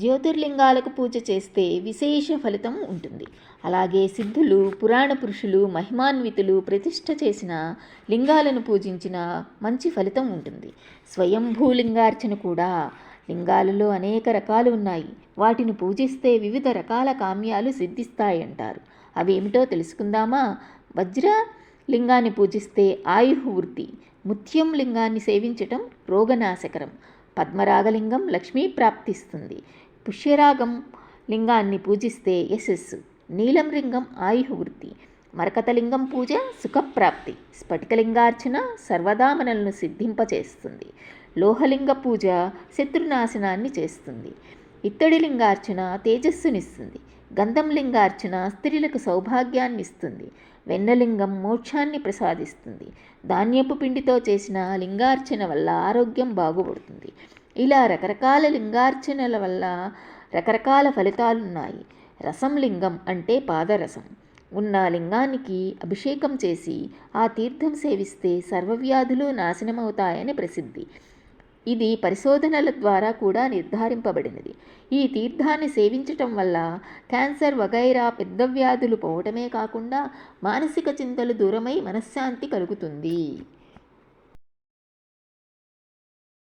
జ్యోతిర్లింగాలకు పూజ చేస్తే విశేష ఫలితం ఉంటుంది. అలాగే సిద్ధులు పురాణ పురుషులు మహిమాన్వితులు ప్రతిష్ట చేసిన లింగాలను పూజించిన మంచి ఫలితం ఉంటుంది. స్వయంభూలింగార్చన కూడా లింగాలలో అనేక రకాలు ఉన్నాయి. వాటిని పూజిస్తే వివిధ రకాల కామ్యాలు సిద్ధిస్తాయంటారు. అవేమిటో తెలుసుకుందామా? వజ్ర లింగాన్ని పూజిస్తే ఆయుహు వృద్ధి ముత్యం లింగాన్ని సేవించటం రోగనాశకరం పద్మరాగలింగం లక్ష్మీ ప్రాప్తిస్తుంది. పుష్యరాగం లింగాన్ని పూజిస్తే యశస్సు. నీలం లింగం ఆయుహు మరకతలింగం పూజ సుఖప్రాప్తి. స్ఫటికలింగార్చన సర్వదా మనల్ని సిద్ధింపచేస్తుంది. లోహలింగ పూజ శత్రునాశనాన్ని చేస్తుంది. ఇత్తడి లింగార్చన తేజస్సునిస్తుంది. గంధం లింగార్చన స్త్రీలకు సౌభాగ్యాన్ని ఇస్తుంది వెన్నలింగం మోక్షాన్ని ప్రసాదిస్తుంది. ధాన్యపు పిండితో చేసిన లింగార్చన వల్ల ఆరోగ్యం బాగుపడుతుంది. ఇలా రకరకాల లింగార్చనల వల్ల రకరకాల ఫలితాలున్నాయి. రసం లింగం అంటే పాదరసం. ఉన్న లింగానికి అభిషేకం చేసి ఆ తీర్థం సేవిస్తే సర్వవ్యాధులు నాశనమవుతాయని ప్రసిద్ధి. ఇది పరిశోధనల ద్వారా కూడా నిర్ధారింపబడినది. ఈ తీర్థాన్ని సేవించటం వల్ల క్యాన్సర్ వగైరా పెద్ద వ్యాధులు పోవటమే కాకుండా మానసిక చింతలు దూరమై మనశ్శాంతి కలుగుతుంది.